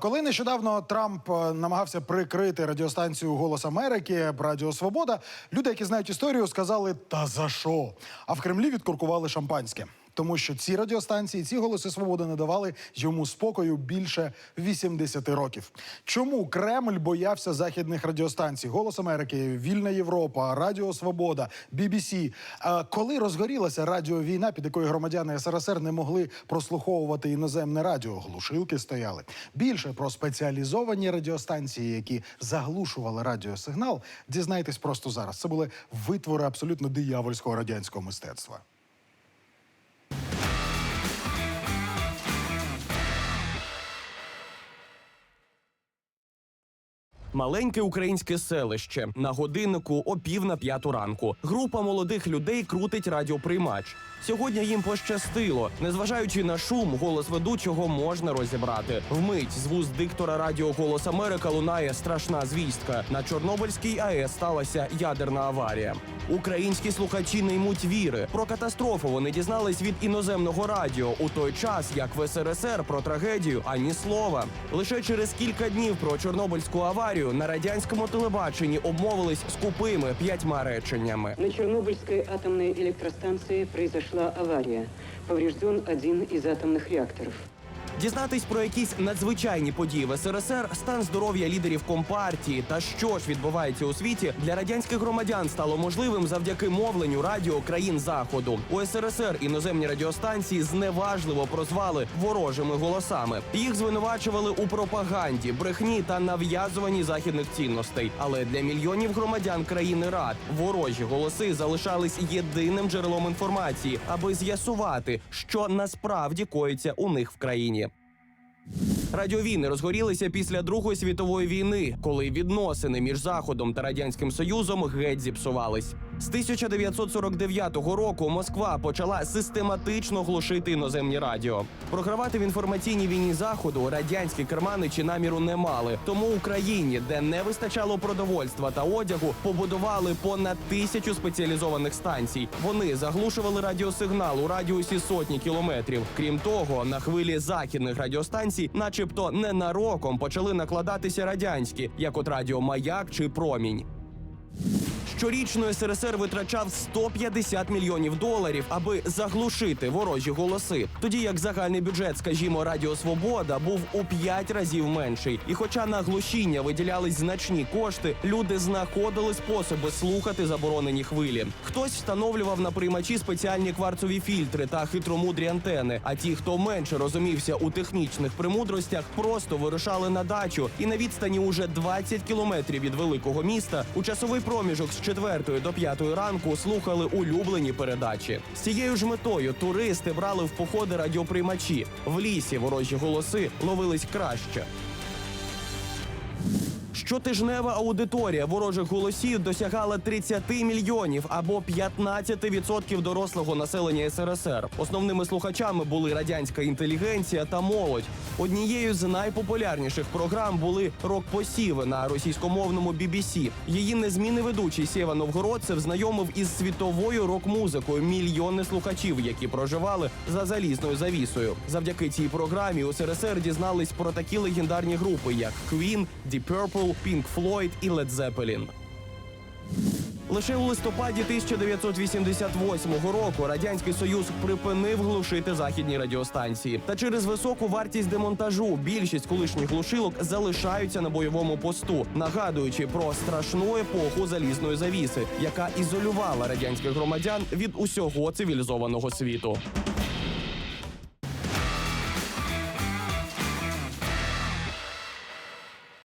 Коли нещодавно Трамп е, намагався прикрити радіостанцію Голос Америки Радіо Свобода, люди, які знають історію, сказали: Та за що? А в Кремлі відкуркували шампанське. Тому що ці радіостанції, ці голоси свободи не давали йому спокою більше 80 років. Чому Кремль боявся західних радіостанцій? Голос Америки, Вільна Європа, Радіо Свобода, BBC. Коли розгорілася радіовійна, під якою громадяни СРСР не могли прослуховувати іноземне радіо, глушилки стояли. Більше про спеціалізовані радіостанції, які заглушували радіосигнал, дізнайтесь просто зараз. Це були витвори абсолютно диявольського радянського мистецтва. Маленьке українське селище на годиннику о пів на п'яту ранку. Група молодих людей крутить радіоприймач. Сьогодні їм пощастило. Незважаючи на шум, голос ведучого можна розібрати. Вмить з вуст диктора радіо Голос Америка лунає страшна звістка. На Чорнобильській АЕС сталася ядерна аварія. Українські слухачі не ймуть віри. Про катастрофу вони дізнались від іноземного радіо у той час, як в СРСР про трагедію ані слова. Лише через кілька днів про Чорнобильську аварію на радянському телебаченні обмовились скупими п'ятьма реченнями. На Чернобыльской атомной электростанции произошла авария. Поврежден один из атомных реакторов. Дізнатись про якісь надзвичайні події в СРСР, стан здоров'я лідерів компартії та що ж відбувається у світі для радянських громадян стало можливим завдяки мовленню радіо країн заходу. У СРСР іноземні радіостанції зневажливо прозвали ворожими голосами. Їх звинувачували у пропаганді, брехні та нав'язуванні західних цінностей. Але для мільйонів громадян країни рад ворожі голоси залишались єдиним джерелом інформації, аби з'ясувати, що насправді коїться у них в країні. Радіовійни розгорілися після Другої світової війни, коли відносини між Заходом та радянським Союзом геть зіпсувались. З 1949 року Москва почала систематично глушити іноземні радіо. Програвати в інформаційній війні заходу радянські керманичі наміру не мали. Тому Україні, де не вистачало продовольства та одягу, побудували понад тисячу спеціалізованих станцій. Вони заглушували радіосигнал у радіусі сотні кілометрів. Крім того, на хвилі західних радіостанцій, начебто ненароком, почали накладатися радянські, як от радіо Маяк чи Промінь. Щорічно СРСР витрачав 150 мільйонів доларів, аби заглушити ворожі голоси. Тоді як загальний бюджет, скажімо, Радіо Свобода був у 5 разів менший. І хоча на глушіння виділялись значні кошти, люди знаходили способи слухати заборонені хвилі. Хтось встановлював на приймачі спеціальні кварцові фільтри та хитромудрі антени. А ті, хто менше розумівся у технічних примудростях, просто вирушали на дачу і на відстані уже 20 кілометрів від великого міста у часовий проміжок з 4 до 5 ранку слухали улюблені передачі. З цією ж метою туристи брали в походи радіоприймачі. В лісі ворожі голоси ловились краще. Щотижнева аудиторія ворожих голосів досягала 30 мільйонів або 15% дорослого населення СРСР. Основними слухачами були радянська інтелігенція та молодь. Однією з найпопулярніших програм були рок-посіви на російськомовному BBC. Її незмінний ведучий Сєва Новгородцев знайомив із світовою рок-музикою мільйони слухачів, які проживали за залізною завісою. Завдяки цій програмі у СРСР дізнались про такі легендарні групи, як Queen, Deep Purple, Pink Floyd і Led Zeppelin. Лише у листопаді 1988 року радянський союз припинив глушити західні радіостанції. Та через високу вартість демонтажу більшість колишніх глушилок залишаються на бойовому посту, нагадуючи про страшну епоху залізної завіси, яка ізолювала радянських громадян від усього цивілізованого світу.